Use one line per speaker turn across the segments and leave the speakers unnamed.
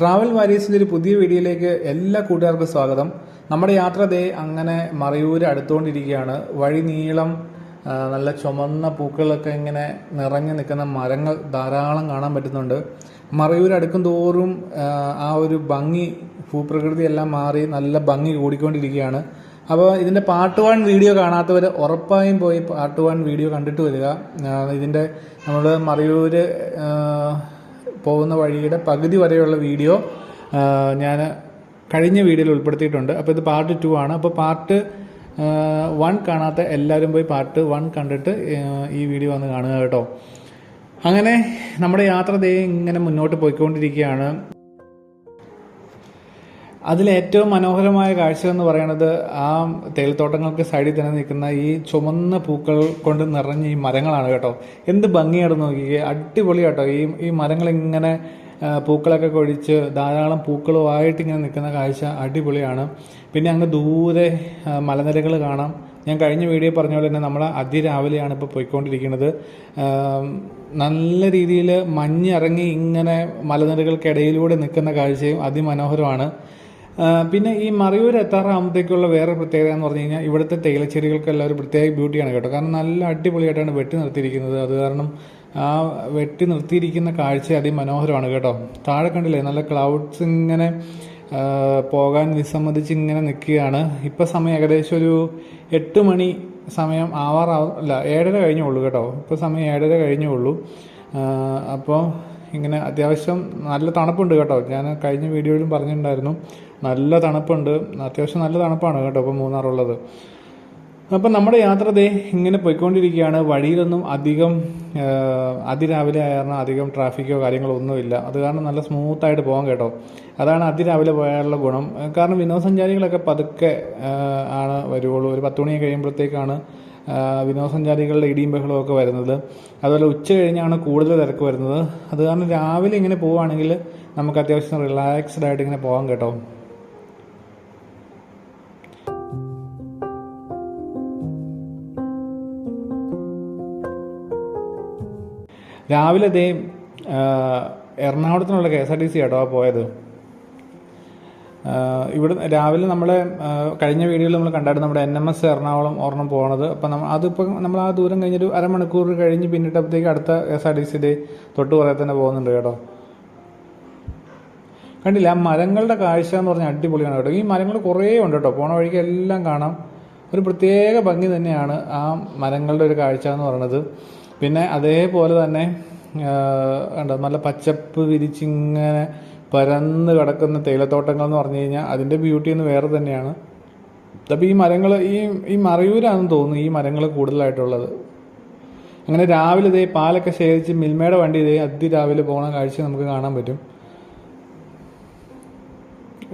Travel വാരീസിന്റെ ഒരു പുതിയ വീഡിയോയിലേക്ക് എല്ലാ കൂട്ടുകാർക്കും സ്വാഗതം. നമ്മുടെ യാത്ര ദേ അങ്ങനെ മറയൂർ അടുത്തുകൊണ്ടിരിക്കുകയാണ് വഴി നീളം നല്ല ചുമന്ന പൂക്കളൊക്കെ ഇങ്ങനെ നിറഞ്ഞു നിൽക്കുന്ന മരങ്ങൾ ധാരാളം കാണാൻ പറ്റുന്നുണ്ട്. മറയൂർ അടുക്കും തോറും ആ, ഒരു ഭംഗി ഭൂപ്രകൃതി എല്ലാം മാറി നല്ല ഭംഗി കൂടിക്കൊണ്ടിരിക്കുകയാണ്. അപ്പോൾ ഇതിന്റെ പാർട്ട് വൺ വീഡിയോ കാണാത്തവർ ഉറപ്പായും പോയി പാർട്ട് വൺ വീഡിയോ കണ്ടിട്ട് വരിക. ഇതിന്റെ നമ്മൾ മറയൂർ പോകുന്ന വഴിയുടെ പകുതി വരെയുള്ള വീഡിയോ ഞാൻ കഴിഞ്ഞ വീഡിയോയിൽ ഉൾപ്പെടുത്തിയിട്ടുണ്ട്. അപ്പോൾ ഇത് പാർട്ട് ടു ആണ്. അപ്പോൾ പാർട്ട് വൺ കാണാത്ത എല്ലാവരും പോയി പാർട്ട് വൺ കണ്ടിട്ട് ഈ വീഡിയോ വന്ന് കാണുക കേട്ടോ. അങ്ങനെ നമ്മുടെ യാത്ര ദേ ഇങ്ങനെ മുന്നോട്ട് പോയിക്കൊണ്ടിരിക്കുകയാണ്. അതിലേറ്റവും മനോഹരമായ കാഴ്ച എന്ന് പറയുന്നത് ആ തേയിലത്തോട്ടങ്ങൾക്ക് സൈഡിൽ തന്നെ നിൽക്കുന്ന ഈ ചുമന്ന പൂക്കൾ കൊണ്ട് നിറഞ്ഞ ഈ മരങ്ങളാണ് കേട്ടോ. എന്ത് ഭംഗിയാണ് നോക്കിക്കേ. അടിപൊളി കേട്ടോ. ഈ ഈ മരങ്ങൾ ഇങ്ങനെ പൂക്കളൊക്കെ കൊഴിച്ച് ധാരാളം പൂക്കളുമായിട്ട് ഇങ്ങനെ നിൽക്കുന്ന കാഴ്ച അടിപൊളിയാണ്. പിന്നെ അങ്ങ് ദൂരെ മലനിരകൾ കാണാം. ഞാൻ കഴിഞ്ഞ വീഡിയോ പറഞ്ഞ പോലെ തന്നെ നമ്മൾ അതിരാവിലെയാണ് ഇപ്പോൾ പോയിക്കൊണ്ടിരിക്കുന്നത്. നല്ല രീതിയിൽ മഞ്ഞിറങ്ങി ഇങ്ങനെ മലനിരകൾക്കിടയിലൂടെ നിൽക്കുന്ന കാഴ്ചയും അതിമനോഹരമാണ്. പിന്നെ ഈ മറയൂർ എത്താറാകുമ്പോഴത്തേക്കുള്ള വേറെ പ്രത്യേകത എന്ന് പറഞ്ഞു കഴിഞ്ഞാൽ ഇവിടുത്തെ തേയിലച്ചെടികൾക്കെല്ലാം ഒരു പ്രത്യേക ബ്യൂട്ടിയാണ് കേട്ടോ. കാരണം നല്ല അടിപൊളിയായിട്ടാണ് വെട്ടി നിർത്തിയിരിക്കുന്നത്. അത് കാരണം ആ വെട്ടി നിർത്തിയിരിക്കുന്ന കാഴ്ച അതിമനോഹരമാണ് കേട്ടോ. താഴെ കണ്ടില്ലേ നല്ല ക്ലൗഡ്സ് ഇങ്ങനെ പോകാൻ വിസമ്മതിച്ച് ഇങ്ങനെ നിൽക്കുകയാണ്. ഇപ്പം സമയം ഏകദേശം ഒരു എട്ട് മണി സമയം ആവാറാവും അല്ല ഏഴര കഴിഞ്ഞുള്ളൂ കേട്ടോ. ഇപ്പോൾ സമയം ഏഴര കഴിഞ്ഞുള്ളൂ അപ്പോൾ ഇങ്ങനെ അത്യാവശ്യം നല്ല തണുപ്പുണ്ട് കേട്ടോ. ഞാൻ കഴിഞ്ഞ വീഡിയോയിലും പറഞ്ഞിട്ടുണ്ടായിരുന്നു. നല്ല തണുപ്പുണ്ട്. അത്യാവശ്യം നല്ല തണുപ്പാണ് കേട്ടോ ഇപ്പോൾ മൂന്നാറുള്ളത്. അപ്പം നമ്മുടെ യാത്ര ദേ ഇങ്ങനെ പോയിക്കൊണ്ടിരിക്കുകയാണ്. വഴിയിലൊന്നും അധികം അതിരാവിലെ ആയിരുന്ന അധികം ട്രാഫിക്കോ കാര്യങ്ങളോ ഒന്നുമില്ല. അത് കാരണം നല്ല സ്മൂത്തായിട്ട് പോകാൻ കേട്ടോ. അതാണ് അതിരാവിലെ പോയാലുള്ള ഗുണം. കാരണം വിനോദസഞ്ചാരികളൊക്കെ പതുക്കെ ആണ് വരുവുള്ളൂ ഒരു പത്ത് മണി കഴിയുമ്പോഴത്തേക്കാണ് വിനോദസഞ്ചാരികളുടെ ഇടിയും ബഹളവും ഒക്കെ വരുന്നത്. അതുപോലെ ഉച്ച കഴിഞ്ഞാണ് കൂടുതൽ തിരക്ക് വരുന്നത്. അത് കാരണം രാവിലെ ഇങ്ങനെ പോവുകയാണെങ്കിൽ നമുക്ക് അത്യാവശ്യം റിലാക്സ്ഡ് ആയിട്ട് ഇങ്ങനെ പോകാം കേട്ടോ. രാവിലെ ദേ എറണാകുളത്തിനുള്ള K S R T C കേട്ടോ പോയത്. ഇവിടെ രാവിലെ നമ്മളെ കഴിഞ്ഞ വീഡിയോയിൽ നമ്മൾ കണ്ടായിരുന്നു നമ്മുടെ എൻ എം എസ് എറണാകുളം ഒരെണ്ണം പോകണത് അപ്പം നമ്മൾ അതിപ്പോൾ നമ്മൾ ആ ദൂരം കഴിഞ്ഞൊരു അരമണിക്കൂർ കഴിഞ്ഞ് പിന്നിട്ടപ്പോഴത്തേക്ക് അടുത്ത K S R T C തൊട്ട് പുറകെ തന്നെ പോകുന്നുണ്ട് കേട്ടോ. കണ്ടില്ല ആ മരങ്ങളുടെ കാഴ്ച എന്ന് പറഞ്ഞാൽ അടിപൊളിയാണ് കേട്ടോ. ഈ മരങ്ങൾ കുറേ ഉണ്ട് കേട്ടോ. പോണ വഴിക്ക് എല്ലാം കാണാം. ഒരു പ്രത്യേക ഭംഗി തന്നെയാണ് ആ മരങ്ങളുടെ ഒരു കാഴ്ച എന്ന് പറയുന്നത്. പിന്നെ അതേപോലെ തന്നെ കണ്ടോ നല്ല പച്ചപ്പ് വിരിച്ചിങ്ങനെ പരന്ന് കിടക്കുന്ന തേയിലത്തോട്ടങ്ങൾ എന്ന് പറഞ്ഞു കഴിഞ്ഞാൽ അതിന്റെ ബ്യൂട്ടി ഒന്ന് വേറെ തന്നെയാണ്. അപ്പോൾ ഈ മരങ്ങൾ ഈ ഈ മറയൂരാണെന്ന് തോന്നുന്നു ഈ മരങ്ങൾ കൂടുതലായിട്ടുള്ളത്. അങ്ങനെ രാവിലെ ഇതേ പാലൊക്കെ ശേഖരിച്ച് മിൽമയുടെ വണ്ടി ഇതേ അതിരാവിലെ പോണ കാഴ്ച നമുക്ക് കാണാൻ പറ്റും.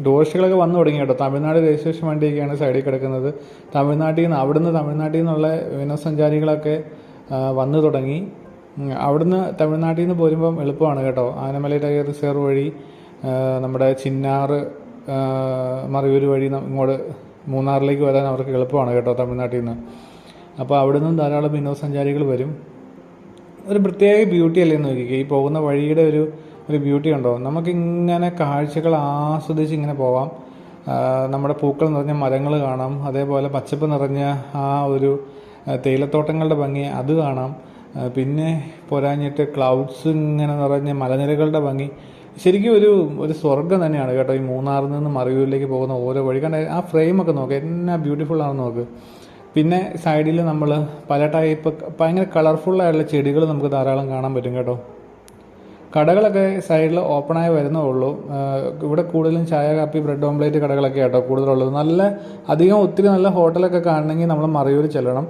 ടൂറിസ്റ്റുകളൊക്കെ വന്നു തുടങ്ങി കേട്ടോ. തമിഴ്നാട് രജിസ്ട്രേഷൻ വണ്ടിയൊക്കെയാണ് സൈഡിൽ കിടക്കുന്നത്. തമിഴ്നാട്ടിൽ നിന്ന് അവിടുന്ന് തമിഴ്നാട്ടിൽ നിന്നുള്ള വിനോദസഞ്ചാരികളൊക്കെ വന്നു തുടങ്ങി. അവിടുന്ന് തമിഴ്നാട്ടിൽ നിന്ന് പോരുമ്പം എളുപ്പമാണ് കേട്ടോ. ആനമലൈ ടൈഗർ റിസർവ് വഴി നമ്മുടെ ചിന്നാറ് മറയൂർ വഴി ഇങ്ങോട്ട് മൂന്നാറിലേക്ക് വരാൻ അവർക്ക് എളുപ്പമാണ് കേട്ടോ തമിഴ്നാട്ടിൽ നിന്ന്. അപ്പോൾ അവിടെ നിന്നും ധാരാളം വിനോദസഞ്ചാരികൾ വരും. ഒരു പ്രത്യേക ബ്യൂട്ടി അല്ലേ എന്ന് നോക്കിക്കുക ഈ പോകുന്ന വഴിയുടെ ഒരു ഒരു ബ്യൂട്ടി ഉണ്ടോ? നമുക്കിങ്ങനെ കാഴ്ചകൾ ആസ്വദിച്ച് ഇങ്ങനെ പോവാം. നമ്മുടെ പൂക്കൾ നിറഞ്ഞ മരങ്ങൾ കാണാം. അതേപോലെ പച്ചപ്പ് നിറഞ്ഞ ആ ഒരു തേയിലത്തോട്ടങ്ങളുടെ ഭംഗി അത് കാണാം. പിന്നെ പോരാഞ്ഞിട്ട് ക്ലൗഡ്സ് ഇങ്ങനെ നിറഞ്ഞ മലനിരകളുടെ ഭംഗി. ശരിക്കും ഒരു ഒരു സ്വർഗം തന്നെയാണ് കേട്ടോ ഈ മൂന്നാറിൽ നിന്ന് മറിയൂരിലേക്ക് പോകുന്ന ഓരോ വഴി. കണ്ട ആ ഫ്രെയിമൊക്കെ നോക്ക് എന്നാ ബ്യൂട്ടിഫുൾ ആണെന്ന് നോക്ക്. പിന്നെ സൈഡിൽ നമ്മൾ പല ടൈപ്പ് ഭയങ്കര കളർഫുള്ളായിട്ടുള്ള ചെടികൾ നമുക്ക് ധാരാളം കാണാൻ പറ്റും കേട്ടോ. കടകളൊക്കെ സൈഡിൽ ഓപ്പണായി വരുന്നേ ഉള്ളൂ. ഇവിടെ കൂടുതലും ചായ കാപ്പി ബ്രെഡ് ഓംപ്ലേറ്റ് കടകളൊക്കെ കേട്ടോ കൂടുതലുള്ളത്. നല്ല അധികം ഒത്തിരി നല്ല ഹോട്ടലൊക്കെ കാണണമെങ്കിൽ നമ്മൾ മറിയൂർ ചെല്ലണം.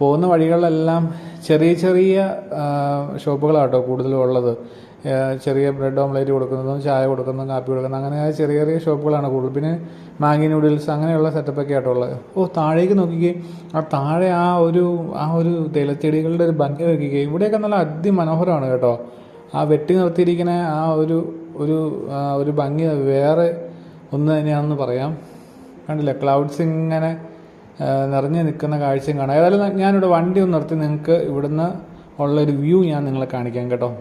പോകുന്ന വഴികളിലെല്ലാം ചെറിയ ചെറിയ ഷോപ്പുകളാട്ടോ കൂടുതലും ഉള്ളത്. ചെറിയ ബ്രെഡ് ഓംലേറ്റ് കൊടുക്കുന്നതും ചായ കൊടുക്കുന്നതും കാപ്പി കൊടുക്കുന്നതും അങ്ങനെ ചെറിയ ചെറിയ ഷോപ്പുകളാണ് കൂടുതൽ. പിന്നെ മാഗി നൂഡിൽസ് അങ്ങനെയുള്ള സെറ്റപ്പൊക്കെ ആയിട്ടോ ഉള്ളത്. ഓ താഴേക്ക് നോക്കിക്കേ. ആ താഴെ ആ ഒരു ആ ഒരു തേയിലച്ചെടികളുടെ ഒരു ഭംഗി നോക്കിക്കേ. ഇവിടെയൊക്കെ നല്ല അതിമനോഹരമാണ് കേട്ടോ. ആ വെട്ടി നിർത്തിയിരിക്കുന്ന ആ ഒരു ഒരു ഒരു ഭംഗി വേറെ ഒന്ന് തന്നെയാണെന്ന് പറയാം. കണ്ടില്ല? ക്ലൗഡ്സ് ഇങ്ങനെ നിറഞ്ഞു നിൽക്കുന്ന കാഴ്ചയും കാണാം. ഏതായാലും ഞാനിവിടെ വണ്ടി ഒന്ന് നിർത്തി നിങ്ങൾക്ക് ഇവിടുന്ന് ഉള്ളൊരു വ്യൂ ഞാൻ നിങ്ങളെ കാണിക്കാം കേട്ടോ.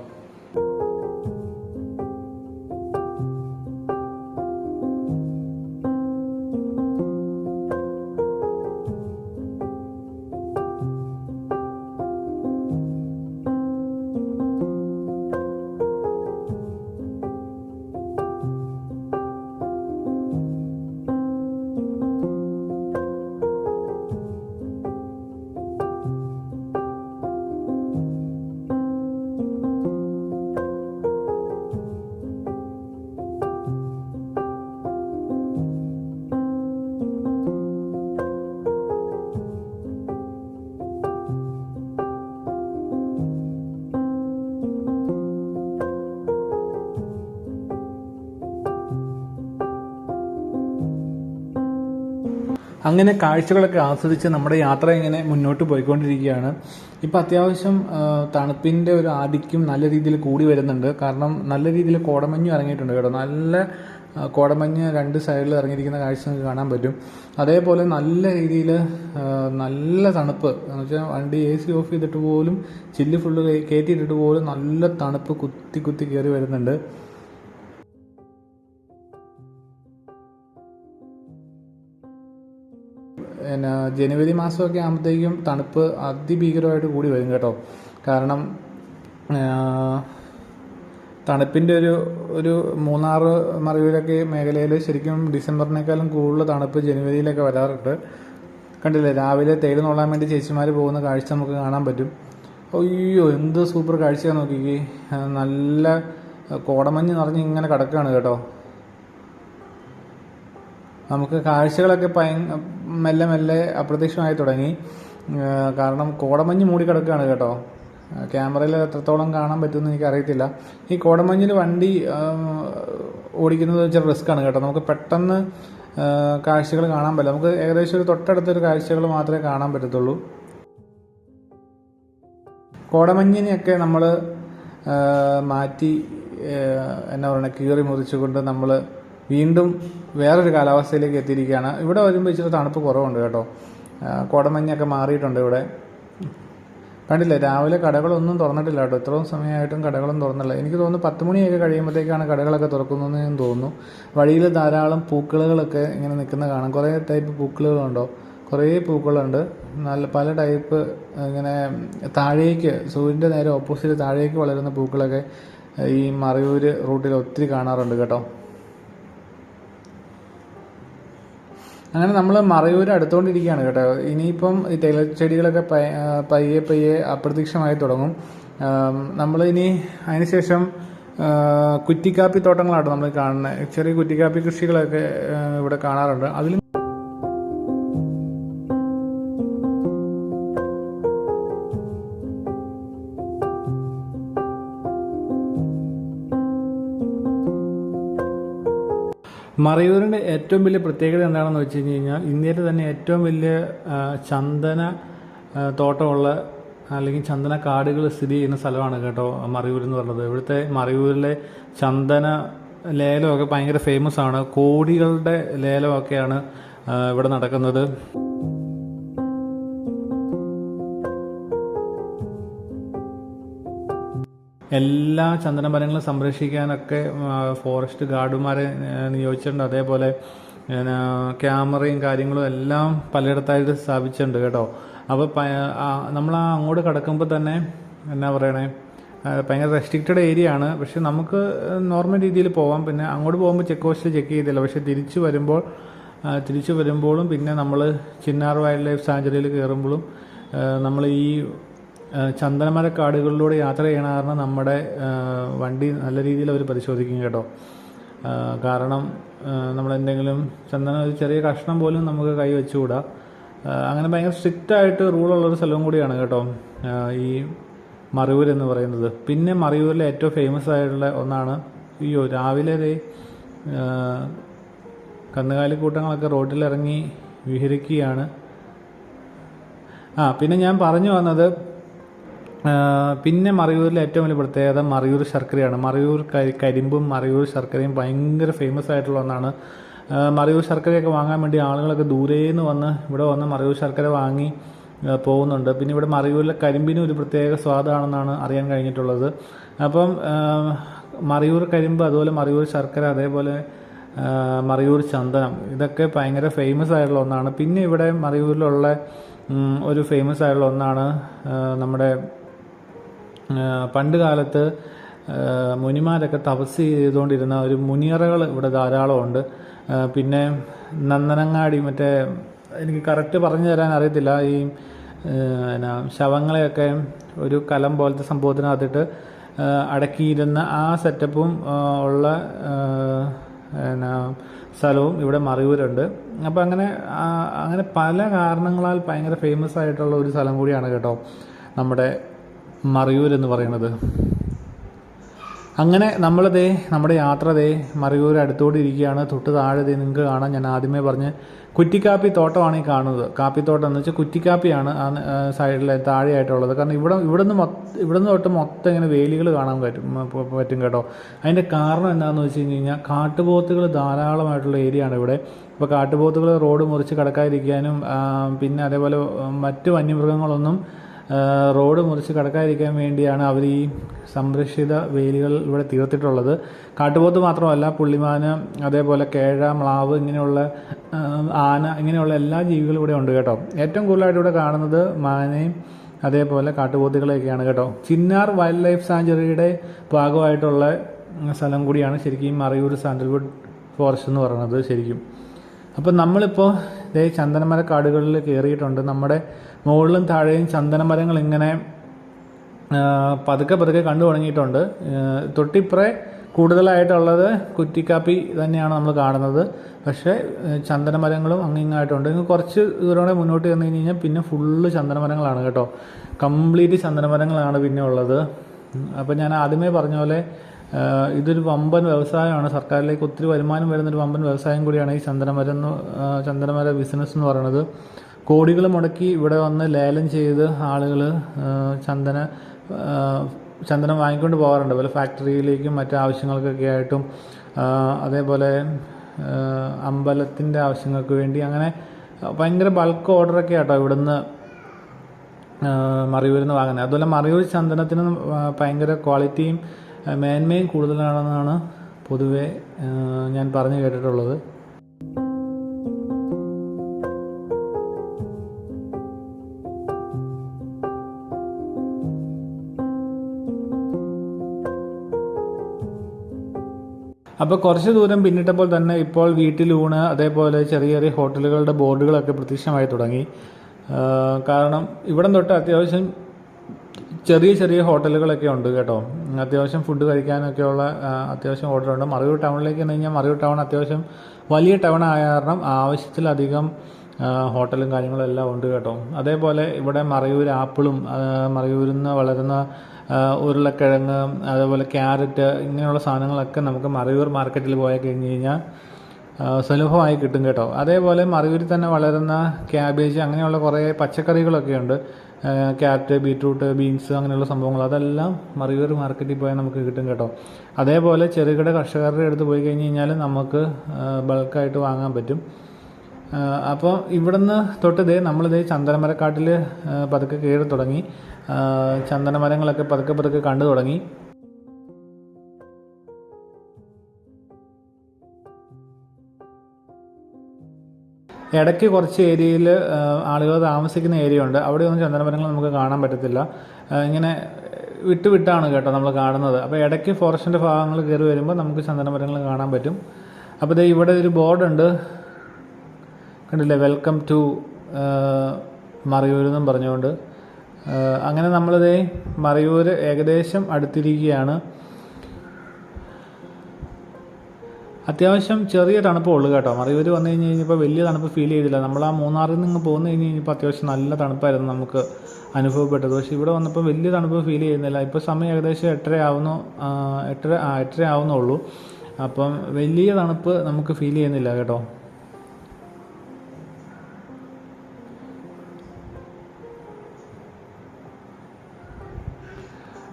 അങ്ങനെ കാഴ്ചകളൊക്കെ ആസ്വദിച്ച് നമ്മുടെ യാത്ര ഇങ്ങനെ മുന്നോട്ട് പോയിക്കൊണ്ടിരിക്കുകയാണ്. ഇപ്പം അത്യാവശ്യം തണുപ്പിന്റെ ഒരു ആധിക്യം നല്ല രീതിയിൽ കൂടി വരുന്നുണ്ട്. കാരണം നല്ല രീതിയിൽ കോടമഞ്ഞും ഇറങ്ങിയിട്ടുണ്ട് കേട്ടോ. നല്ല കോടമഞ്ഞ് രണ്ട് സൈഡിൽ ഇറങ്ങിയിരിക്കുന്ന കാഴ്ച നമുക്ക് കാണാൻ പറ്റും. അതേപോലെ നല്ല രീതിയിൽ നല്ല തണുപ്പ്. എന്ന് വെച്ചാൽ വണ്ടി എ സി ഓഫ് ചെയ്തിട്ട് പോലും ചില്ല് ഫുള്ള് കയറ്റിയിട്ടിട്ട് പോലും നല്ല തണുപ്പ് കുത്തി കുത്തി കയറി വരുന്നുണ്ട്. പിന്നെ ജനുവരി മാസമൊക്കെ ആകുമ്പോഴത്തേക്കും തണുപ്പ് അതിഭീകരമായിട്ട് കൂടി വരും കേട്ടോ. കാരണം തണുപ്പിന്റെ ഒരു ഒരു മൂന്നാർ മറയൂരൊക്കെ മേഖലയിൽ ശരിക്കും ഡിസംബറിനേക്കാളും കൂടുതൽ തണുപ്പ് ജനുവരിയിലൊക്കെ വരാറുണ്ട്. കണ്ടില്ലേ രാവിലെ തേയില നോളാൻ വേണ്ടി ചേച്ചിമാർ പോകുന്ന കാഴ്ച നമുക്ക് കാണാൻ പറ്റും. അയ്യോ എന്ത് സൂപ്പർ കാഴ്ചയാണ് നോക്കിക്കേ. നല്ല കോടമഞ്ഞ് നിറഞ്ഞ് ഇങ്ങനെ കിടക്കുകയാണ് കേട്ടോ. നമുക്ക് കാഴ്ചകളൊക്കെ ഭയ മെല്ലെ മെല്ലെ അപ്രത്യക്ഷമായി തുടങ്ങി. കാരണം കോടമഞ്ഞ് മൂടിക്കിടക്കുകയാണ് കേട്ടോ. ക്യാമറയിൽ എത്രത്തോളം കാണാൻ പറ്റുമെന്ന് എനിക്കറിയത്തില്ല. ഈ കോടമഞ്ഞിൽ വണ്ടി ഓടിക്കുന്നത് വെച്ചാൽ ആണ് കേട്ടോ. നമുക്ക് പെട്ടെന്ന് കാഴ്ചകൾ കാണാൻ പറ്റില്ല. നമുക്ക് ഏകദേശം ഒരു തൊട്ടടുത്തൊരു കാഴ്ചകൾ മാത്രമേ കാണാൻ പറ്റത്തുള്ളൂ. കോടമഞ്ഞിനെയൊക്കെ നമ്മൾ മാറ്റി എന്നാ പറയുക കീറി മുറിച്ചുകൊണ്ട് നമ്മൾ വീണ്ടും വേറൊരു കാലാവസ്ഥയിലേക്ക് എത്തിയിരിക്കുകയാണ്. ഇവിടെ വരുമ്പോൾ ഇച്ചിരി തണുപ്പ് കുറവുണ്ട് കേട്ടോ. കോടമഞ്ഞൊക്കെ മാറിയിട്ടുണ്ട് ഇവിടെ. കണ്ടില്ലേ രാവിലെ കടകളൊന്നും തുറന്നിട്ടില്ല കേട്ടോ. ഇത്രയും സമയമായിട്ടും കടകളും തുറന്നില്ല. എനിക്ക് തോന്നുന്നു പത്ത് മണിയൊക്കെ കഴിയുമ്പോഴത്തേക്കാണ് കടകളൊക്കെ തുറക്കുന്നതെന്ന് ഞാൻ തോന്നുന്നു. വഴിയിൽ ധാരാളം പൂക്കളുകളൊക്കെ ഇങ്ങനെ നിൽക്കുന്ന കാണാം. കുറേ ടൈപ്പ് പൂക്കളുകളുണ്ടോ? കുറേ പൂക്കളുണ്ട്. നല്ല പല ടൈപ്പ് ഇങ്ങനെ താഴേക്ക് സൂര്യന്റെ നേരെ ഓപ്പോസിറ്റ് താഴേക്ക് വളരുന്ന പൂക്കളൊക്കെ ഈ മറയൂർ റൂട്ടിൽ ഒത്തിരി കാണാറുണ്ട് കേട്ടോ. അങ്ങനെ നമ്മൾ മറയൂർ അടുത്തുകൊണ്ടിരിക്കുകയാണ് കേട്ടോ. ഇനിയിപ്പം ഈ തേയില ചെടികളൊക്കെ പയ്യെ പയ്യെ അപ്രത്യക്ഷമായി തുടങ്ങും. നമ്മൾ ഇനി അതിനുശേഷം കുറ്റിക്കാപ്പി തോട്ടങ്ങളാണ് നമ്മൾ കാണുന്നത് ചെറിയ കുറ്റിക്കാപ്പി കൃഷികളൊക്കെ ഇവിടെ കാണാറുണ്ട്. അതിൽ മറയൂരിന്റെ ഏറ്റവും വലിയ പ്രത്യേകത എന്താണെന്ന് വെച്ച് കഴിഞ്ഞ് കഴിഞ്ഞാൽ ഇന്ത്യയിലെ തന്നെ ഏറ്റവും വലിയ ചന്ദന തോട്ടമുള്ള അല്ലെങ്കിൽ ചന്ദന കാടുകൾ സ്ഥിതി ചെയ്യുന്ന സ്ഥലമാണ് കേട്ടോ മറയൂർ എന്ന് പറയുന്നത് ഇവിടുത്തെ മറയൂരിലെ ചന്ദന ലേലമൊക്കെ ഭയങ്കര ഫേമസ് ആണ്. കോടികളുടെ ലേലമൊക്കെയാണ് ഇവിടെ നടക്കുന്നത്. എല്ലാ ചന്ദന മരങ്ങളും സംരക്ഷിക്കാനൊക്കെ ഫോറസ്റ്റ് ഗാർഡുമാരെ നിയോഗിച്ചിട്ടുണ്ട്. അതേപോലെ ക്യാമറയും കാര്യങ്ങളും എല്ലാം പലയിടത്തായിട്ട് സ്ഥാപിച്ചിട്ടുണ്ട് കേട്ടോ. അപ്പോൾ നമ്മൾ അങ്ങോട്ട് കിടക്കുമ്പോൾ തന്നെ എന്നാ പറയണേ? ഭയങ്കര റെസ്ട്രിക്റ്റഡ് ഏരിയ ആണ്. പക്ഷെ നമുക്ക് നോർമൽ രീതിയിൽ പോവാം. പിന്നെ അങ്ങോട്ട് പോകുമ്പോൾ ചെക്ക് പോസ്റ്റിൽ ചെക്ക് ചെയ്തില്ല. പക്ഷെ തിരിച്ചു വരുമ്പോൾ തിരിച്ചു വരുമ്പോഴും പിന്നെ നമ്മൾ ചിന്നാർ വൈൽഡ് ലൈഫ് സാഞ്ചുറിയിൽ കയറുമ്പോഴും നമ്മൾ ഈ ആ, ചന്ദനമര കാടുകളിലൂടെ യാത്ര ചെയ്യണ കാരണം നമ്മുടെ വണ്ടി നല്ല രീതിയിൽ അവർ പരിശോധിക്കും കേട്ടോ. കാരണം നമ്മൾ എന്തെങ്കിലും ചന്ദനം ഒരു ചെറിയ കഷ്ണം പോലും നമുക്ക് കൈ വെച്ചുകൂടാ. അങ്ങനെ ഭയങ്കര സ്ട്രിക്റ്റ് ആയിട്ട് റൂളുള്ളൊരു സ്ഥലവും കൂടിയാണ് കേട്ടോ ഈ മറയൂർ എന്ന് പറയുന്നത്. പിന്നെ മറയൂരിലെ ഏറ്റവും ഫേമസ് ആയിട്ടുള്ള ഒന്നാണ് അയ്യോ രാവിലെ കന്നുകാലിക്കൂട്ടങ്ങളൊക്കെ റോഡിലിറങ്ങി വിഹരിക്കുകയാണ്. ആ പിന്നെ ഞാൻ പറഞ്ഞു വന്നത് പിന്നെ മറയൂരിലെ ഏറ്റവും വലിയ പ്രത്യേകത മറയൂർ ശർക്കരയാണ്. മറയൂർ കരി- കരിമ്പും മറയൂർ ശർക്കരയും ഭയങ്കര ഫേമസ് ആയിട്ടുള്ള ഒന്നാണ്. മറയൂർ ശർക്കരയൊക്കെ വാങ്ങാൻ വേണ്ടി ആളുകളൊക്കെ ദൂരേന്ന് വന്ന് ഇവിടെ വന്ന് മറയൂർ ശർക്കര വാങ്ങി പോകുന്നുണ്ട്. പിന്നെ ഇവിടെ മറയൂരിലെ കരിമ്പിന് ഒരു പ്രത്യേക സ്വാദാണെന്നാണ് അറിയാൻ കഴിഞ്ഞിട്ടുള്ളത്. അപ്പം മറയൂർ കരിമ്പ് അതുപോലെ മറയൂർ ശർക്കര അതേപോലെ മറയൂർ ചന്ദനം ഇതൊക്കെ ഭയങ്കര ഫേമസ് ആയിട്ടുള്ള ഒന്നാണ്. പിന്നെ ഇവിടെ മറയൂരിലുള്ള ഒരു ഫേമസ് ആയിട്ടുള്ള ഒന്നാണ് നമ്മുടെ പണ്ട് കാലത്ത് മുനിമാരൊക്കെ തപസ് ചെയ്തുകൊണ്ടിരുന്ന ഒരു മുനിയറകൾ ഇവിടെ ധാരാളമുണ്ട്. പിന്നെ നന്ദനങ്ങാടി മറ്റേ എനിക്ക് കറക്റ്റ് പറഞ്ഞു തരാൻ അറിയത്തില്ല. ഈ എന്നാ ശവങ്ങളെയൊക്കെ ഒരു കലം പോലത്തെ സംഭവത്തിനകത്തിട്ട് അടക്കിയിരുന്ന ആ സെറ്റപ്പും ഉള്ള എന്നാ സ്ഥലവും ഇവിടെ മറിയൂരുണ്ട്. അപ്പോൾ അങ്ങനെ അങ്ങനെ പല കാരണങ്ങളാൽ ഭയങ്കര ഫേമസ് ആയിട്ടുള്ള ഒരു സ്ഥലം കൂടിയാണ് കേട്ടോ നമ്മുടെ മറയൂർ എന്ന് പറയുന്നത്. അങ്ങനെ നമ്മളതേ നമ്മുടെ യാത്ര ദേ മറയൂർ അടുത്തോടെ ഇരിക്കുകയാണ്. തൊട്ട് താഴെ നിങ്ങൾക്ക് കാണാം. ഞാൻ ആദ്യമേ പറഞ്ഞ് കുറ്റിക്കാപ്പി തോട്ടമാണ് ഈ കാണുന്നത്. കാപ്പിത്തോട്ടം എന്ന് വെച്ചാൽ കുറ്റിക്കാപ്പിയാണ് ആ സൈഡിൽ താഴെയായിട്ടുള്ളത്. കാരണം ഇവിടെ ഇവിടുന്ന് മൊത്തം ഇവിടുന്ന് തൊട്ട് മൊത്തം ഇങ്ങനെ വേലികൾ കാണാൻ പറ്റും പറ്റും കേട്ടോ. അതിന്റെ കാരണം എന്താണെന്ന് വെച്ച് കഴിഞ്ഞ് കഴിഞ്ഞാൽ കാട്ടുപോത്തുകൾ ധാരാളമായിട്ടുള്ള ഏരിയ ആണ് ഇവിടെ. ഇപ്പോൾ കാട്ടുപോത്തുകൾ റോഡ് മുറിച്ച് കടക്കാതിരിക്കാനും പിന്നെ അതേപോലെ മറ്റ് വന്യമൃഗങ്ങളൊന്നും റോഡ് മുറിച്ച് കടക്കാതിരിക്കാൻ വേണ്ടിയാണ് അവർ ഈ സംരക്ഷിത വേലികൾ ഇവിടെ തീർത്തിട്ടുള്ളത്. കാട്ടുപോത്ത് മാത്രമല്ല പുള്ളിമാന് അതേപോലെ കേഴ മ്ലാവ് ഇങ്ങനെയുള്ള ആന ഇങ്ങനെയുള്ള എല്ലാ ജീവികളും ഇവിടെ ഉണ്ട് കേട്ടോ. ഏറ്റവും കൂടുതലായിട്ട് ഇവിടെ കാണുന്നത് മാനയും അതേപോലെ കാട്ടുപോത്തുകളെയൊക്കെയാണ് കേട്ടോ. ചിന്നാർ വൈൽഡ് ലൈഫ് സാഞ്ചുറിയുടെ ഭാഗമായിട്ടുള്ള സ്ഥലം കൂടിയാണ് ശരിക്കും മറയൂർ സാൻഡൽവുഡ് ഫോറസ്റ്റ് എന്ന് പറയുന്നത് ശരിക്കും. അപ്പം നമ്മളിപ്പോൾ ഇതേ ചന്ദനമര കാടുകളിൽ കയറിയിട്ടുണ്ട്. നമ്മുടെ മുകളിലും താഴെയും ചന്ദനമരങ്ങൾ ഇങ്ങനെ പതുക്കെ പതുക്കെ കണ്ടു തുടങ്ങിയിട്ടുണ്ട്. തൊട്ടിപ്പുറേ കൂടുതലായിട്ടുള്ളത് കുറ്റിക്കാപ്പി തന്നെയാണ് നമ്മൾ കാണുന്നത്. പക്ഷേ ചന്ദനമരങ്ങളും അങ്ങിങ്ങായിട്ടുണ്ട്. ഇങ്ങ് കുറച്ച് ദൂരം മുന്നോട്ട് ചെന്ന് കഴിഞ്ഞ് കഴിഞ്ഞാൽ പിന്നെ ഫുള്ള് ചന്ദനമരങ്ങളാണ് കേട്ടോ. കംപ്ലീറ്റ് ചന്ദനമരങ്ങളാണ് പിന്നെ ഉള്ളത്. അപ്പോൾ ഞാൻ ആദ്യമേ പറഞ്ഞ പോലെ ഇതൊരു വമ്പൻ വ്യവസായമാണ്. സർക്കാരിലേക്ക് ഒത്തിരി വരുമാനം വരുന്നൊരു വമ്പൻ വ്യവസായം കൂടിയാണ് ഈ ചന്ദനമരം എന്ന് ചന്ദനമര ബിസിനസ് എന്ന് പറയുന്നത്. കോടികൾ മുടക്കി ഇവിടെ വന്ന് ലേലം ചെയ്ത് ആളുകൾ ചന്ദന ചന്ദനം വാങ്ങിക്കൊണ്ട് പോകാറുണ്ട്. അതുപോലെ ഫാക്ടറിയിലേക്കും മറ്റു ആവശ്യങ്ങൾക്കൊക്കെ ആയിട്ടും അതേപോലെ അമ്പലത്തിന്റെ ആവശ്യങ്ങൾക്ക് വേണ്ടി അങ്ങനെ ഭയങ്കര ബൾക്ക് ഓർഡറൊക്കെ ആട്ടോ ഇവിടുന്ന് മറിയൂരിൽ നിന്ന് വാങ്ങുന്നത് അതുപോലെ മറിയൂർ ചന്ദനത്തിന് ഭയങ്കര ക്വാളിറ്റിയും മേന്മയും കൂടുതലാണെന്നാണ് പൊതുവേ ഞാൻ പറഞ്ഞു കേട്ടിട്ടുള്ളത്. അപ്പോൾ കുറച്ച് ദൂരം പിന്നിട്ടപ്പോൾ തന്നെ ഇപ്പോൾ വീട്ടിലൂണ് അതേപോലെ ചെറിയ ചെറിയ ഹോട്ടലുകളുടെ ബോർഡുകളൊക്കെ പ്രത്യക്ഷമായി തുടങ്ങി. കാരണം ഇവിടം തൊട്ട് അത്യാവശ്യം ചെറിയ ചെറിയ ഹോട്ടലുകളൊക്കെ ഉണ്ട് കേട്ടോ. അത്യാവശ്യം ഫുഡ് കഴിക്കാനൊക്കെയുള്ള അത്യാവശ്യം ഹോട്ടലുണ്ട് മറയൂർ ടൗണിലേക്ക് എന്ന് കഴിഞ്ഞാൽ മറയൂർ ടൗൺ അത്യാവശ്യം വലിയ ടൗൺ ആയ കാരണം ആവശ്യത്തിലധികം ഹോട്ടലും കാര്യങ്ങളും എല്ലാം ഉണ്ട് കേട്ടോ. അതേപോലെ ഇവിടെ മറയൂർ ആപ്പിളും മറയൂരിൽ നിന്ന് വളരുന്ന ഉരുളക്കിഴങ്ങ് അതേപോലെ ക്യാരറ്റ് ഇങ്ങനെയുള്ള സാധനങ്ങളൊക്കെ നമുക്ക് മറയൂർ മാർക്കറ്റിൽ പോയി കഴിഞ്ഞ് കഴിഞ്ഞാൽ സുലഭമായി കിട്ടും കേട്ടോ. അതേപോലെ മറയൂരിൽ തന്നെ വളരുന്ന ക്യാബേജ് അങ്ങനെയുള്ള കുറേ പച്ചക്കറികളൊക്കെ ഉണ്ട്. ക്യാരറ്റ് ബീട്രൂട്ട് ബീൻസ് അങ്ങനെയുള്ള സംഭവങ്ങൾ അതെല്ലാം മറയൂർ മാർക്കറ്റിൽ പോയാൽ നമുക്ക് കിട്ടും കേട്ടോ. അതേപോലെ ചെറുകിട കർഷകരുടെ അടുത്ത് പോയി കഴിഞ്ഞ് കഴിഞ്ഞാൽ നമുക്ക് ബൾക്കായിട്ട് വാങ്ങാൻ പറ്റും. അപ്പോൾ ഇവിടുന്ന് തൊട്ട് നമ്മളിതേ ചന്ദനമരക്കാട്ടിൽ പതുക്കെ കയറി തുടങ്ങി. ചന്ദനമരങ്ങളൊക്കെ പതുക്കെ പതുക്കെ കണ്ടു തുടങ്ങി. ഇടയ്ക്ക് കുറച്ച് ഏരിയയിൽ ആളുകൾ താമസിക്കുന്ന ഏരിയ ഉണ്ട്. അവിടെയൊന്നും ചന്ദനമരങ്ങൾ നമുക്ക് കാണാൻ പറ്റത്തില്ല. ഇങ്ങനെ വിട്ട് വിട്ടാണ് കേട്ടോ നമ്മൾ കാണുന്നത്. അപ്പോൾ ഇടയ്ക്ക് ഫോറസ്റ്റിന്റെ ഭാഗങ്ങൾ കയറി വരുമ്പോൾ നമുക്ക് ചന്ദനമരങ്ങൾ കാണാൻ പറ്റും. അപ്പോൾ ഇത് ഇവിടെ ഒരു ബോർഡുണ്ട്. കണ്ടില്ലേ? വെൽക്കം ടു മറയൂർ പറഞ്ഞുകൊണ്ട്. അങ്ങനെ നമ്മളിതേ മറയൂർ ഏകദേശം അടുത്തിരിക്കുകയാണ്. അത്യാവശ്യം ചെറിയ തണുപ്പേ ഉള്ളൂ കേട്ടോ. മറയൂർ വന്നു കഴിഞ്ഞ് കഴിഞ്ഞപ്പോൾ വലിയ തണുപ്പ് ഫീൽ ചെയ്തില്ല. നമ്മൾ ആ മൂന്നാറിൽ നിന്ന് പോന്നു കഴിഞ്ഞ് കഴിഞ്ഞപ്പോൾ അത്യാവശ്യം നല്ല തണുപ്പായിരുന്നു നമുക്ക് അനുഭവപ്പെട്ടത്. പക്ഷേ ഇവിടെ വന്നപ്പോൾ വലിയ തണുപ്പ് ഫീൽ ചെയ്യുന്നില്ല. ഇപ്പോൾ സമയം ഏകദേശം എട്ടര ആവുന്നു എട്ടര ആ എട്ടര ആവുന്നുള്ളൂ അപ്പം വലിയ തണുപ്പ് നമുക്ക് ഫീൽ ചെയ്യുന്നില്ല കേട്ടോ.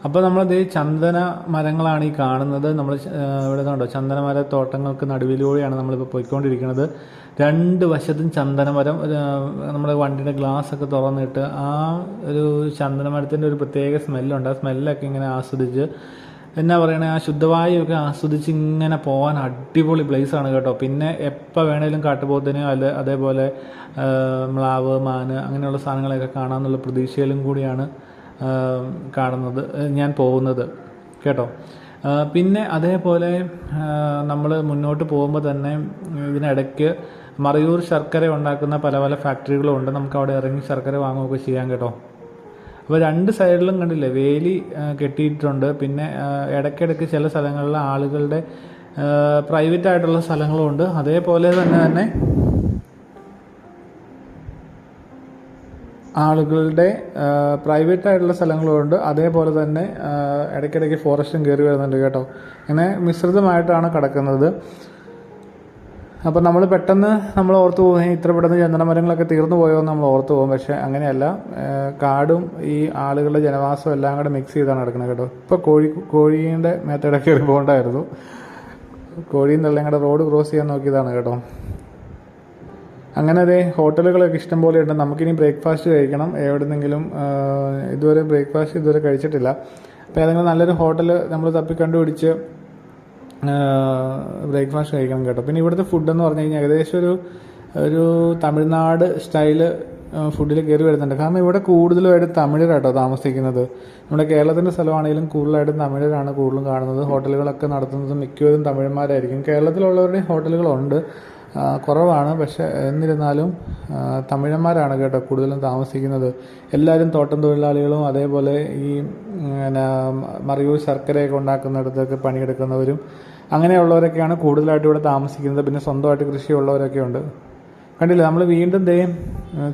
അപ്പോൾ നമ്മളത് ചന്ദന മരങ്ങളാണ് ഈ കാണുന്നത്. നമ്മൾ ഇവിടെ കണ്ടോ? ചന്ദനമര തോട്ടങ്ങൾക്ക് നടുവിലൂടെയാണ് നമ്മളിപ്പോൾ പോയിക്കൊണ്ടിരിക്കുന്നത്. രണ്ട് വശത്തും ചന്ദനമരം നമ്മുടെ വണ്ടിയുടെ ഗ്ലാസ് ഒക്കെ തുറന്നിട്ട് ആ ഒരു ചന്ദനമരത്തിന്റെ ഒരു പ്രത്യേക സ്മെല്ലുണ്ട് ആ സ്മെല്ലൊക്കെ ഇങ്ങനെ ആസ്വദിച്ച് എന്നാ പറയണേ ആ ശുദ്ധവായുവൊക്കെ ആസ്വദിച്ച് ഇങ്ങനെ പോകാൻ അടിപൊളി ആണ് കേട്ടോ. പിന്നെ എപ്പോൾ വേണേലും കാട്ടുപോത്തിനെയോ അല്ല അതേപോലെ മ്ലാവ് മാന് അങ്ങനെയുള്ള സാധനങ്ങളെയൊക്കെ കാണാമെന്നുള്ള പ്രതീക്ഷയിലും കൂടിയാണ്. കാണുന്നത് ഞാൻ പോകുന്നത്. കേട്ടോ? പിന്നെ അതേപോലെ നമ്മൾ മുന്നോട്ട് പോകുമ്പോൾ തന്നെ ഇതിനിടയ്ക്ക് മറയൂർ ശർക്കര ഉണ്ടാക്കുന്ന പല പല ഫാക്ടറികളും ഉണ്ട്. നമുക്ക് അവിടെ ഇറങ്ങി ശർക്കര വാങ്ങുകയൊക്കെ ചെയ്യാം കേട്ടോ. അപ്പോൾ രണ്ട് സൈഡിലും കണ്ടില്ലേ വേലി കെട്ടിയിട്ടുണ്ട്. പിന്നെ ഇടയ്ക്കിടയ്ക്ക് ചില സ്ഥലങ്ങളിൽ ആളുകളുടെ പ്രൈവറ്റ് ആയിട്ടുള്ള സ്ഥലങ്ങളും ഉണ്ട് അതേപോലെ തന്നെ തന്നെ ആളുകളുടെ പ്രൈവറ്റായിട്ടുള്ള സ്ഥലങ്ങളുണ്ട്. അതേപോലെ തന്നെ ഇടയ്ക്കിടയ്ക്ക് ഫോറസ്റ്റും കയറി വരുന്നുണ്ട് കേട്ടോ. അങ്ങനെ മിശ്രിതമായിട്ടാണ് കിടക്കുന്നത്. അപ്പോൾ നമ്മൾ പെട്ടെന്ന് നമ്മൾ ഓർത്ത് പോകും ഇത്ര പെട്ടെന്ന് ചന്ദനമരങ്ങളൊക്കെ തീർന്നു പോയോ എന്ന് നമ്മൾ ഓർത്ത് പോകും. പക്ഷേ അങ്ങനെയല്ല. കാടും ഈ ആളുകളുടെ ജനവാസവും എല്ലാം കൂടെ മിക്സ് ചെയ്താണ് കിടക്കുന്നത് കേട്ടോ. ഇപ്പോൾ കോഴി കോഴീന്റെ മേത്തേടെ കയറി പോകേണ്ടായിരുന്നു. കോഴിയും തള്ളിയും കൂടെ റോഡ് ക്രോസ് ചെയ്യാൻ നോക്കിയതാണ് കേട്ടോ. അങ്ങനെ അതെ ഹോട്ടലുകളൊക്കെ ഇഷ്ടം പോലെ ഉണ്ട്. നമുക്കിനി ബ്രേക്ക്ഫാസ്റ്റ് കഴിക്കണം. എവിടെന്നെങ്കിലും ഇതുവരെ ബ്രേക്ക്ഫാസ്റ്റ് ഇതുവരെ കഴിച്ചിട്ടില്ല. അപ്പോൾ ഏതെങ്കിലും നല്ലൊരു ഹോട്ടൽ നമ്മൾ തപ്പി കണ്ടുപിടിച്ച് ബ്രേക്ക്ഫാസ്റ്റ് കഴിക്കണം കേട്ടോ. പിന്നെ ഇവിടുത്തെ ഫുഡെന്ന് പറഞ്ഞു കഴിഞ്ഞാൽ ഏകദേശം ഒരു ഒരു തമിഴ്നാട് സ്റ്റൈൽ ഫുഡിൽ കയറി വരുന്നുണ്ട്. കാരണം ഇവിടെ കൂടുതലുമായിട്ട് തമിഴരാട്ടോ താമസിക്കുന്നത്. നമ്മുടെ കേരളത്തിന്റെ സ്ഥലമാണെങ്കിലും കൂടുതലായിട്ടും തമിഴരാണ് കൂടുതലും കാണുന്നത്. ഹോട്ടലുകളൊക്കെ നടത്തുന്നത് മിക്കവരും തമിഴന്മാരായിരിക്കും. കേരളത്തിലുള്ളവരുടെയും ഹോട്ടലുകളുണ്ട്. കുറവാണ്. പക്ഷേ എന്നിരുന്നാലും തമിഴന്മാരാണ് കേട്ടോ കൂടുതലും താമസിക്കുന്നത്. എല്ലാവരും തോട്ടം തൊഴിലാളികളും അതേപോലെ ഈ പിന്നെ മറിയൂർ ശർക്കരയൊക്കെ ഉണ്ടാക്കുന്നിടത്തൊക്കെ പണിയെടുക്കുന്നവരും അങ്ങനെയുള്ളവരൊക്കെയാണ് കൂടുതലായിട്ട് ഇവിടെ താമസിക്കുന്നത്. പിന്നെ സ്വന്തമായിട്ട് കൃഷിയുള്ളവരൊക്കെ ഉണ്ട്. കണ്ടില്ല നമ്മൾ വീണ്ടും ദേ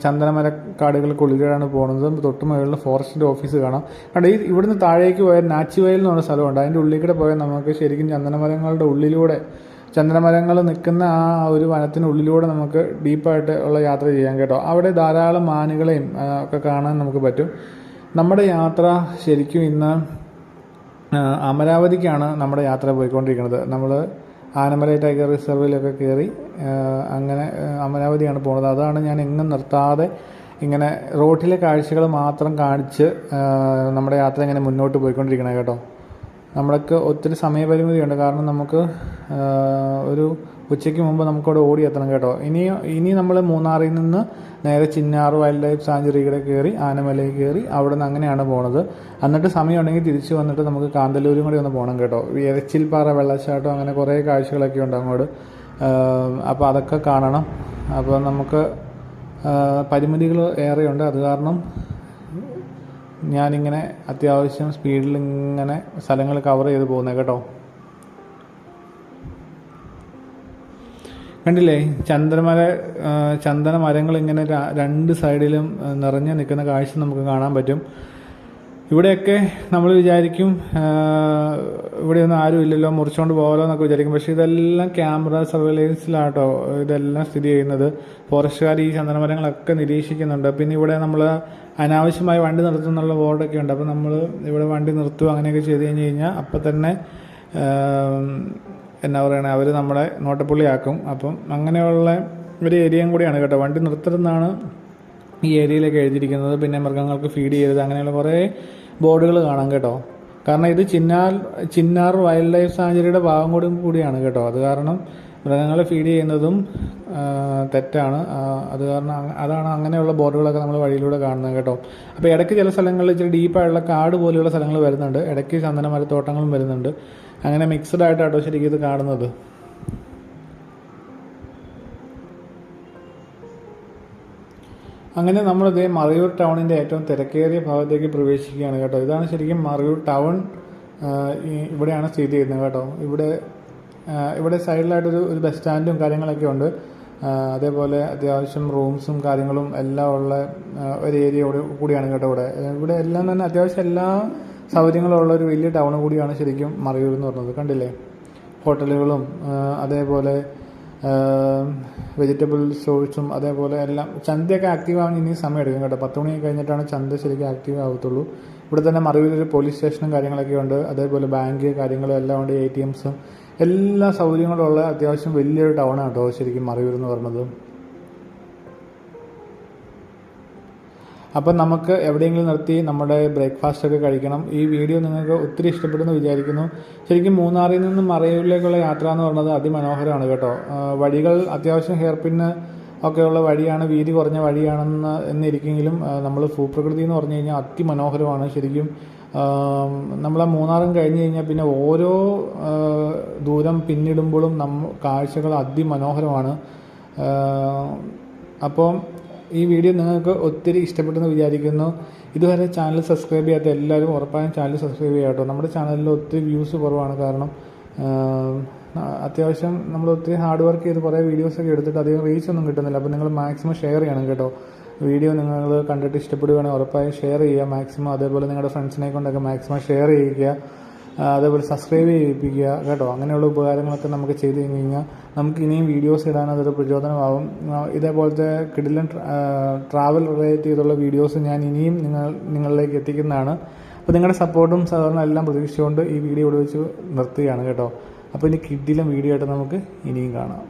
ചന്ദനമരക്കാടുകൾക്ക് ഉള്ളിലാണ് പോകുന്നത്. തൊട്ട് മുകളിൽ ഫോറസ്റ്റിന്റെ ഓഫീസ് കാണാം. കണ്ട ഈ ഇവിടുന്ന് താഴേക്ക് പോയാൽ നാച്ചിവയൽ എന്ന് പറഞ്ഞ സ്ഥലമുണ്ട്. അതിന്റെ ഉള്ളിൽ കൂടെ പോയാൽ നമുക്ക് ശരിക്കും ചന്ദനമരങ്ങളുടെ ഉള്ളിലൂടെ ചന്ദനമരങ്ങൾ നിൽക്കുന്ന ആ ഒരു വനത്തിനുള്ളിലൂടെ നമുക്ക് ഡീപ്പായിട്ട് ഉള്ള യാത്ര ചെയ്യാം കേട്ടോ. അവിടെ ധാരാളം മാനുകളെയും ഒക്കെ കാണാൻ നമുക്ക് പറ്റും. നമ്മുടെ യാത്ര ശരിക്കും ഇന്ന് അമരാവതിക്കാണ് നമ്മുടെ യാത്ര പോയിക്കൊണ്ടിരിക്കുന്നത്. നമ്മൾ ആനമല ടൈഗർ റിസർവിലൊക്കെ കയറി അങ്ങനെ അമരാവതിയാണ് പോകുന്നത് അതാണ് ഞാൻ എങ്ങും നിർത്താതെ ഇങ്ങനെ റോട്ടിലെ കാഴ്ചകൾ മാത്രം കാണിച്ച് നമ്മുടെ യാത്ര ഇങ്ങനെ മുന്നോട്ട് പോയിക്കൊണ്ടിരിക്കണേ കേട്ടോ. നമ്മൾക്ക് ഒത്തിരി സമയപരിമിതിയുണ്ട്. കാരണം നമുക്ക് ഒരു ഉച്ചയ്ക്ക് മുമ്പ് നമുക്കവിടെ എത്തണം കേട്ടോ. ഇനി ഇനി നമ്മൾ മൂന്നാറിൽ നിന്ന് നേരെ ചിന്നാർ വൈൽഡ് ലൈഫ് സാഞ്ചുറിയുടെ കയറി ആനമലയിൽ കയറി അവിടെ നിന്ന് അങ്ങനെയാണ് പോണത്. എന്നിട്ട് സമയമുണ്ടെങ്കിൽ തിരിച്ചു വന്നിട്ട് നമുക്ക് കാന്തല്ലൂരും കൂടി ഒന്ന് പോകണം കേട്ടോ. എരച്ചിൽപ്പാറ വെള്ളച്ചാട്ടം അങ്ങനെ കുറേ കാഴ്ചകളൊക്കെ ഉണ്ട് അങ്ങോട്ട്. അപ്പോൾ അതൊക്കെ കാണണം. അപ്പോൾ നമുക്ക് പരിമിതികൾ ഏറെയുണ്ട്. അത് കാരണം ഞാനിങ്ങനെ അത്യാവശ്യം സ്പീഡിൽ ഇങ്ങനെ സ്ഥലങ്ങൾ കവർ ചെയ്ത് പോകുന്നത് കേട്ടോ. കണ്ടില്ലേ? ചന്ദ്രമല ചന്ദന മരങ്ങൾ ഇങ്ങനെ രണ്ട് സൈഡിലും നിറഞ്ഞു നിൽക്കുന്ന കാഴ്ച നമുക്ക് കാണാൻ പറ്റും. ഇവിടെയൊക്കെ നമ്മൾ വിചാരിക്കും ഇവിടെയൊന്നും ആരും ഇല്ലല്ലോ മുറിച്ചുകൊണ്ട് പോകാലോ എന്നൊക്കെ വിചാരിക്കും. പക്ഷേ ഇതെല്ലാം ക്യാമറ സർവൈലൻസിലാട്ടോ ഇതെല്ലാം സ്ഥിതി ചെയ്യുന്നത്. ഫോറസ്റ്റുകാർ ഈ ചന്ദനമരങ്ങളൊക്കെ നിരീക്ഷിക്കുന്നുണ്ട്. പിന്നെ ഇവിടെ നമ്മൾ അനാവശ്യമായി വണ്ടി നിർത്തുന്നുള്ള ബോർഡൊക്കെ ഉണ്ട്. അപ്പോൾ നമ്മൾ ഇവിടെ വണ്ടി നിർത്തുക അങ്ങനെയൊക്കെ ചെയ്ത് കഴിഞ്ഞ് കഴിഞ്ഞാൽ അപ്പം തന്നെ എന്നാ പറയണേ അവർ നമ്മളെ നോട്ടപ്പുള്ളിയാക്കും. അപ്പം അങ്ങനെയുള്ള ഒരു ഏരിയയും കൂടിയാണ് കേട്ടോ. വണ്ടി നിർത്തരുതെന്നാണ് ഈ ഏരിയയിലൊക്കെ എഴുതിയിരിക്കുന്നത് പിന്നെ മൃഗങ്ങൾക്ക് ഫീഡ് ചെയ്യരുത് അങ്ങനെയുള്ള കുറേ ബോർഡുകൾ കാണാം കേട്ടോ. കാരണം ഇത് ചിന്നാർ ചിന്നാർ വൈൽഡ് ലൈഫ് സാഞ്ചുറിയുടെ ഭാഗം കൂടി കൂടിയാണ് കേട്ടോ. അത് കാരണം മൃഗങ്ങളെ ഫീഡ് ചെയ്യുന്നതും തെറ്റാണ്. അത് കാരണം അതാണ് അങ്ങനെയുള്ള ബോർഡുകളൊക്കെ നമ്മൾ വഴിയിലൂടെ കാണുന്നത് കേട്ടോ. അപ്പോൾ ഇടയ്ക്ക് ചില സ്ഥലങ്ങളിൽ ഇച്ചിരി ഡീപ്പായുള്ള കാട് പോലെയുള്ള സ്ഥലങ്ങൾ വരുന്നുണ്ട്. ഇടയ്ക്ക് ചന്ദനമരത്തോട്ടങ്ങളും വരുന്നുണ്ട്. അങ്ങനെ മിക്സഡ് ആയിട്ടാട്ടോ ശരിക്കും ഇത് കാണുന്നത്. അങ്ങനെ നമ്മൾ നമ്മളിതേ മറയൂർ ടൗണിന്റെ ഏറ്റവും തിരക്കേറിയ ഭാഗത്തേക്ക് പ്രവേശിക്കുകയാണ് കേട്ടോ. ഇതാണ് ശരിക്കും മറയൂർ ടൗൺ ഇവിടെയാണ് സ്ഥിതി ചെയ്യുന്നത് കേട്ടോ. ഇവിടെ ഇവിടെ സൈഡിലായിട്ടൊരു ഒരു ബസ് സ്റ്റാൻഡും കാര്യങ്ങളൊക്കെ ഉണ്ട്. അതേപോലെ അത്യാവശ്യം റൂംസും കാര്യങ്ങളും എല്ലാം ഉള്ള ഒരു ഏരിയ കൂടിയാണ് കേട്ടോ ഇവിടെ. ഇവിടെ എല്ലാം തന്നെ അത്യാവശ്യം എല്ലാ സൗകര്യങ്ങളും ഉള്ള ഒരു വലിയ ടൗൺ കൂടിയാണ് ശരിക്കും മറയൂർ എന്ന് പറഞ്ഞത്. കണ്ടില്ലേ? ഹോട്ടലുകളും അതേപോലെ വെജിറ്റബിൾ സോഴ്സും അതേപോലെ എല്ലാം. ചന്തയൊക്കെ ആക്റ്റീവ് ആവാൻ ഇനി സമയം എടുക്കും കേട്ടോ. പത്ത് മണി കഴിഞ്ഞിട്ടാണ് ചന്ത ശരിക്കും ആക്റ്റീവ് ആവത്തുള്ളൂ. ഇവിടെ തന്നെ മറവിലൊരു പോലീസ് സ്റ്റേഷനും കാര്യങ്ങളൊക്കെ ഉണ്ട്. അതേപോലെ ബാങ്ക് കാര്യങ്ങളും എല്ലാം ഉണ്ട് എ ടി എംസും എല്ലാ സൗകര്യങ്ങളും ഉള്ള അത്യാവശ്യം വലിയൊരു ടൗണാണ് കേട്ടോ ശരിക്കും മറിയൂർ എന്ന് പറയുന്നത്. അപ്പം നമുക്ക് എവിടെയെങ്കിലും നിർത്തി നമ്മുടെ ബ്രേക്ക്ഫാസ്റ്റ് ഒക്കെ കഴിക്കണം. ഈ വീഡിയോ നിങ്ങൾക്ക് ഒത്തിരി ഇഷ്ടപ്പെടുന്നു വിചാരിക്കുന്നു. ശരിക്കും മൂന്നാറിൽ നിന്നും മറയൂരിലേക്കുള്ള യാത്ര എന്ന് പറയുന്നത് അതിമനോഹരമാണ് കേട്ടോ. വഴികൾ അത്യാവശ്യം ഹെയർപിന് ഒക്കെയുള്ള വഴിയാണ് വീതി കുറഞ്ഞ വഴിയാണെന്ന് എന്നിരിക്കെങ്കിലും നമ്മൾ ഭൂപ്രകൃതി എന്ന് പറഞ്ഞു കഴിഞ്ഞാൽ അതിമനോഹരമാണ് ശരിക്കും. നമ്മൾ ആ മൂന്നാറും കഴിഞ്ഞ് കഴിഞ്ഞാൽ പിന്നെ ഓരോ ദൂരം പിന്നിടുമ്പോഴും നമ്മ കാഴ്ചകൾ അതിമനോഹരമാണ്. അപ്പം ഈ വീഡിയോ നിങ്ങൾക്ക് ഒത്തിരി ഇഷ്ടപ്പെട്ടെന്ന് വിചാരിക്കുന്നു. ഇതുവരെ ചാനൽ സബ്സ്ക്രൈബ് ചെയ്യാത്ത എല്ലാവരും ഉറപ്പായും ചാനൽ സബ്സ്ക്രൈബ് ചെയ്യുക കേട്ടോ. നമ്മുടെ ചാനലിൽ ഒത്തിരി വ്യൂസ് കുറവാണ് കാരണം അത്യാവശ്യം നമ്മൾ ഒത്തിരി ഹാർഡ് വർക്ക് ചെയ്ത് കുറേ വീഡിയോസൊക്കെ എടുത്തിട്ട് അധികം റീച്ച് ഒന്നും കിട്ടുന്നില്ല. അപ്പോൾ നിങ്ങൾ മാക്സിമം ഷെയർ ചെയ്യണം കേട്ടോ. വീഡിയോ നിങ്ങൾ കണ്ടിട്ട് ഇഷ്ടപ്പെടുകയാണെങ്കിൽ ഉറപ്പായും ഷെയർ ചെയ്യുക. മാക്സിമം അതേപോലെ നിങ്ങളുടെ ഫ്രണ്ട്സിനെ കൊണ്ടൊക്കെ മാക്സിമം ഷെയർ ചെയ്യിക്കുക അതേപോലെ സബ്സ്ക്രൈബ് ചെയ്യിപ്പിക്കുക കേട്ടോ. അങ്ങനെയുള്ള ഉപകാരങ്ങളൊക്കെ നമുക്ക് ചെയ്ത് കഴിഞ്ഞ് കഴിഞ്ഞാൽ നമുക്ക് ഇനിയും വീഡിയോസ് ഇടാൻ അതൊരു പ്രചോദനമാകും ഇതേപോലത്തെ കിടിലൻ ട്രാവൽ റിലേറ്റ് ചെയ്തുള്ള വീഡിയോസ് ഞാൻ ഇനിയും നിങ്ങൾ നിങ്ങളിലേക്ക് എത്തിക്കുന്നതാണ്. അപ്പോൾ നിങ്ങളുടെ സപ്പോർട്ടും സഹകരണം എല്ലാം പ്രതീക്ഷിച്ചുകൊണ്ട് ഈ വീഡിയോ ഇവിടെ വെച്ച് നിർത്തുകയാണ് കേട്ടോ. അപ്പോൾ ഇനി കിഡിലും വീഡിയോ ആയിട്ട് നമുക്ക് ഇനിയും കാണാം.